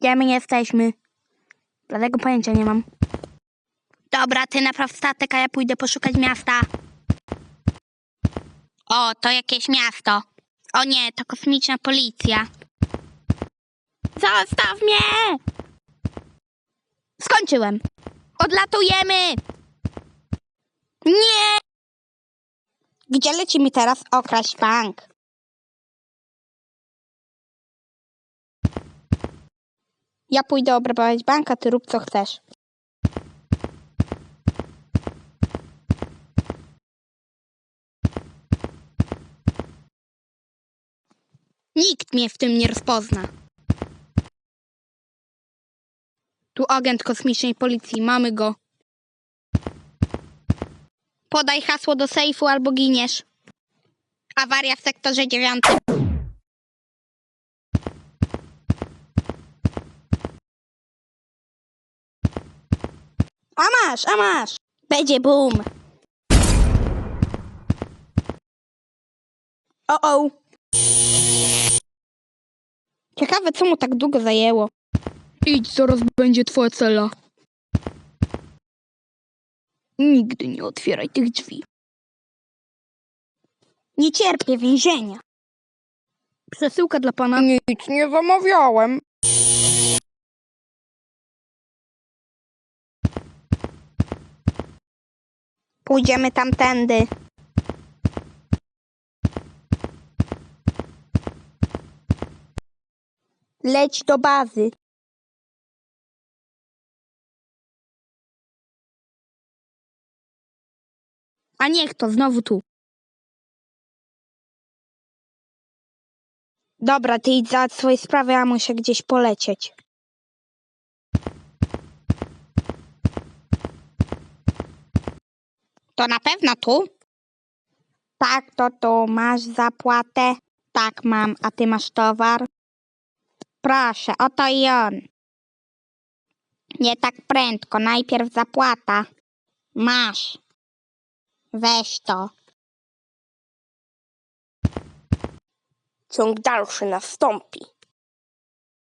Gdzie my jesteśmy? Dlatego pojęcia nie mam. Dobra, ty napraw statek, a ja pójdę poszukać miasta. O, to jakieś miasto. O nie, to kosmiczna policja. Zostaw mnie! Skończyłem. Odlatujemy! Nie! Gdzie lecimy teraz okraść bank? Ja pójdę obrabować bank, a ty rób co chcesz. Nikt mnie w tym nie rozpozna. Tu agent kosmicznej policji, mamy go. Podaj hasło do sejfu albo giniesz. Awaria w sektorze dziewiątym. A masz, a masz. Będzie boom. O, o. Ciekawe, co mu tak długo zajęło. Idź, zaraz będzie twoja cela. Nigdy nie otwieraj tych drzwi. Nie cierpię więzienia. Przesyłka dla pana. Nic nie zamawiałem. Pójdziemy tamtędy. Leć do bazy. A niech to znowu tu. Dobra, ty idź za swoje sprawy, a muszę gdzieś polecieć. To na pewno tu? Tak, to tu. Masz zapłatę? Tak, mam. A ty masz towar? Proszę, oto i on. Nie tak prędko. Najpierw zapłata. Masz. Weź to. Ciąg dalszy nastąpi.